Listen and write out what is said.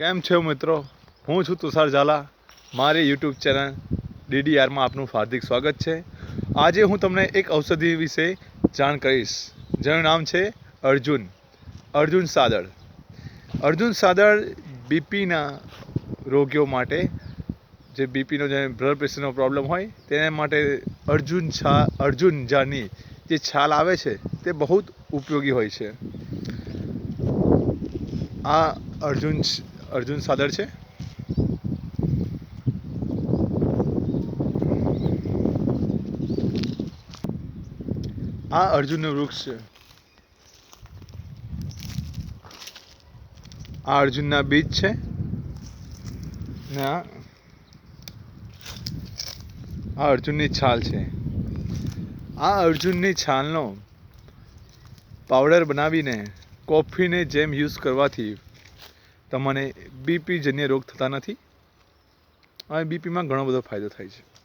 કેમ છો મિત્રો? હું છું તુષાર ઝાલા. મારી યુટ્યુબ ચેનલ ડીડીઆરમાં આપનું હાર્દિક સ્વાગત છે. આજે હું તમને એક ઔષધિ વિશે જાણ કરીશ, જેનું નામ છે અર્જુન અર્જુન સાદળ. અર્જુન સાદળ બીપીના રોગીઓ માટે, જે બીપીનો જે બ્લડ પ્રેશરનો પ્રોબ્લેમ હોય, તેના માટે અર્જુન છા, અર્જુન જાની જે છાલ આવે છે, તે બહુ ઉપયોગી હોય છે. આ અર્જુન અર્જુન સાદર છે. આ અર્જુનનું વૃક્ષ છે. આ અર્જુનના બીજ છે. ને આ અર્જુનની છાલ છે. આ અર્જુનની છાલનો પાવડર બનાવીને કોફીને જેમ યુઝ કરવાથી તમને બીપીજન્ય રોગ થતા નથી. અને બીપીમાં ઘણો બધો ફાયદો થાય છે.